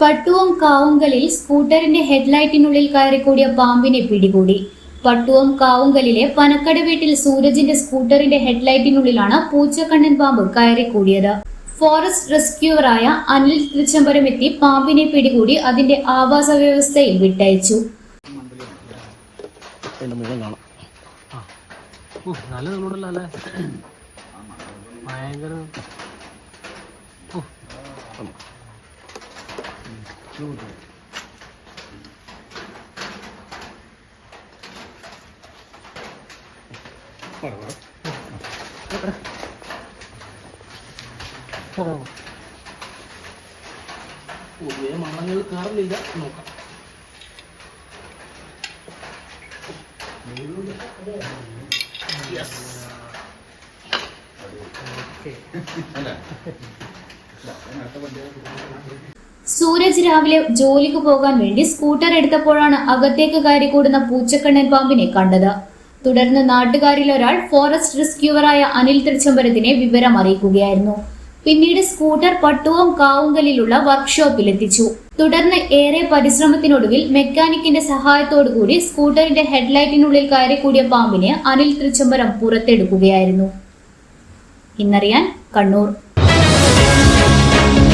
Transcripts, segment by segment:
പട്ടുവം കാവുങ്കലിൽ സ്കൂട്ടറിന്റെ ഹെഡ്ലൈറ്റിനുള്ളിൽ കയറിക്കൂടിയ പാമ്പിനെ പിടികൂടി. പട്ടുവം കാവുങ്കലിലെ പനക്കട വീട്ടിൽ സൂരജിന്റെ സ്കൂട്ടറിന്റെ ഹെഡ്ലൈറ്റിനുള്ളിലാണ് പൂച്ചക്കണ്ണൻ പാമ്പ് കയറിക്കൂടിയത്. ഫോറസ്റ്റ് റെസ്ക്യൂവറായ അനിൽ തൃച്ചംബരം എത്തി പാമ്പിനെ പിടികൂടി അതിന്റെ ആവാസ വ്യവസ്ഥയിൽ വിട്ടയച്ചു. നല്ല ഭയങ്കര പൊതുവെ മണ്ണങ്ങൾ കയറില്ല. നോക്കാം. സൂരജ് രാവിലെ ജോലിക്ക് പോകാൻ വേണ്ടി സ്കൂട്ടർ എടുത്തപ്പോഴാണ് അകത്തേക്ക് കയറിക്കൂടുന്ന പൂച്ചക്കണ്ണൻ പാമ്പിനെ കണ്ടത്. തുടർന്ന് നാട്ടുകാരിൽ ഒരാൾ ഫോറസ്റ്റ് റെസ്ക്യൂവറായ അനിൽ തൃച്ചംബരത്തിനെ വിവരം അറിയിക്കുകയായിരുന്നു. പിന്നീട് സ്കൂട്ടർ പട്ടുവം കാവുങ്കലിലുള്ള വർക്ക്ഷോപ്പിൽ എത്തിച്ചു. തുടർന്ന് ഏറെ പരിശ്രമത്തിനൊടുവിൽ മെക്കാനിക്കിന്റെ സഹായത്തോടുകൂടി സ്കൂട്ടറിന്റെ ഹെഡ്ലൈറ്റിനുള്ളിൽ കയറിക്കൂടിയ പാമ്പിനെ അനിൽ തൃച്ചംബരം പുറത്തെടുക്കുകയായിരുന്നു. ഇന്നറിയാൻ കണ്ണൂർ.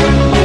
Thank you.